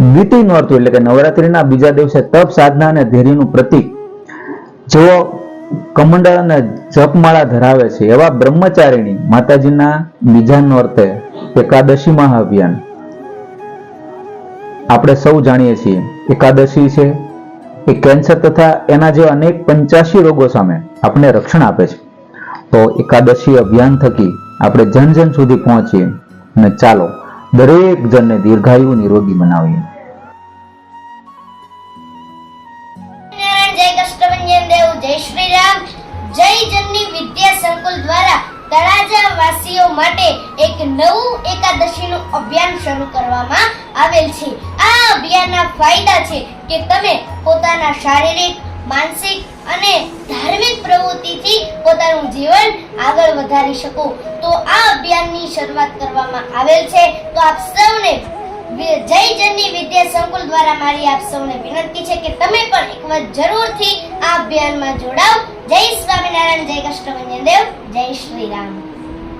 ગીટી નોરતું એટલે કે નવરાત્રીના બીજા દિવસે તપ, સાધના અને ધૈર્યનું પ્રતીક જેઓ કમંડળ અને જપમાળા ધરાવે છે, એવા બ્રહ્મચારીણી માતાજીના બીજા નોરતે એકાદશી મહાઅભિયાન. આપણે સૌ જાણીએ છીએ, એકાદશી છે, એ કેન્સર તથા એના જેવા અનેક પંચ્યાસી રોગો સામે આપણને રક્ષણ આપે છે. તો એકાદશી અભિયાન થકી આપણે જન જન સુધી પહોંચીએ અને ચાલો દરેક જણને દીર્ઘાયુ નિરોગી જનની વિદ્યા સંકુલ દ્વારા તળાજા વાસીઓ માટે એક નવું એકાદશીનું અભિયાન શરૂ કરવામાં આવેલ છે. આ અભિયાનના ફાયદા છે કે તમે પોતાના શારીરિક, માનસિક અને ધાર્મિક પોતાનું જીવન આગળ વધારી શકું. તો આ અભિયાનની શરૂઆત કરવામાં આવેલ છે. તો આપ સૌને જય જનની વિદ્યા સંકુલ દ્વારા મારી આપ સૌને વિનંતી છે કે તમે પણ એકવાર જરૂરથી આ અભિયાનમાં જોડાઓ જય સ્વામિનારાયણ, જય કૃષ્ણ દેવ જય શ્રી રામ.